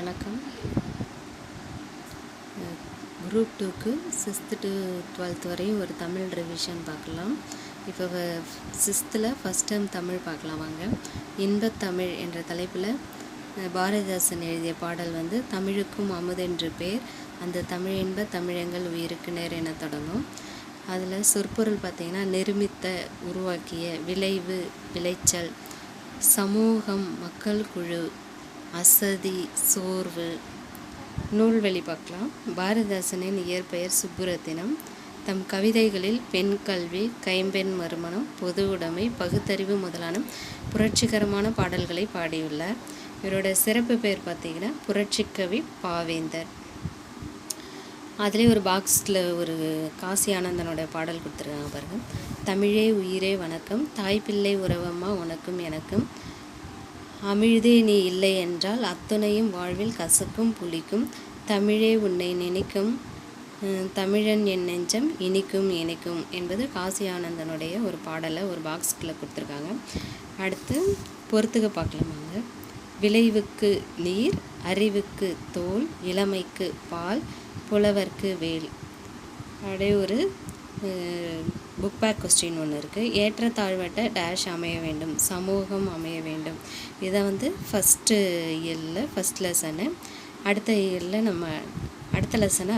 வணக்கம். குரூப் டூக்கு sixth to twelfth வரையும் ஒரு தமிழ் ரிவிஷன் பார்க்கலாம். இப்போ சிக்ஸ்த்தில் ஃபஸ்ட் டைம் தமிழ் பார்க்கலாம் வாங்க. இன்பத்தமிழ் என்ற தலைப்பில் பாரதிதாசன் எழுதிய பாடல் வந்து தமிழுக்கும் அமுதென்று பேர் அந்த தமிழ் இன்ப தமிழங்கள் உயிருக்கு நேர் என தொடங்கும். அதில் சொற்பொருள் பார்த்திங்கன்னா நிருமித்த உருவாக்கிய விளைவு விளைச்சல் சமூகம் மக்கள் குழு அசதி சோர்வு. நூல்வெளி பார்க்கலாம். பாரதிதாசனின் இயற்பெயர் சுப்புரத்தினம். தம் கவிதைகளில் பெண் கல்வி கைம்பெண் மறுமணம் பொது உடைமை பகுத்தறிவு முதலான புரட்சிகரமான பாடல்களை பாடியுள்ளார். இவரோட சிறப்பு பெயர் பார்த்தீங்கன்னா புரட்சிக்கவி பாவேந்தர். அதுலேயே ஒரு பாக்ஸில் ஒரு காசி ஆனந்தனோட பாடல் கொடுத்துருக்காங்க பாருங்கள் தமிழே உயிரே வணக்கம் தாய் பிள்ளை உறவம்மா உனக்கும் எனக்கும். அமிழ்தே நீ இல்லை என்றால் அத்துணையும் வாழ்வில் கசக்கும் புளிக்கும். தமிழே உன்னை நினைக்கும் தமிழன் என் நெஞ்சம் இனிக்கும் இனிக்கும் என்பது காசி ஆனந்தனுடைய ஒரு பாடலை ஒரு பாக்ஸ்குள்ளே கொடுத்துருக்காங்க. அடுத்து பொறுத்துக்க பார்க்கலாமாங்க விளைவுக்கு நீர் அறிவுக்கு தோல் இளமைக்கு பால் புலவர்க்கு வேல். அப்படியே ஒரு புக் பேக் கொஸ்டின் ஒன்று இருக்குது ஏற்றத்தாழ்வட்ட டேஷ் அமைய வேண்டும். சமூகம் அமைய வேண்டும். இதை வந்து ஃபஸ்ட்டு இயரில் ஃபஸ்ட் லெசனு அடுத்த இயரில் நம்ம அடுத்த லெசனை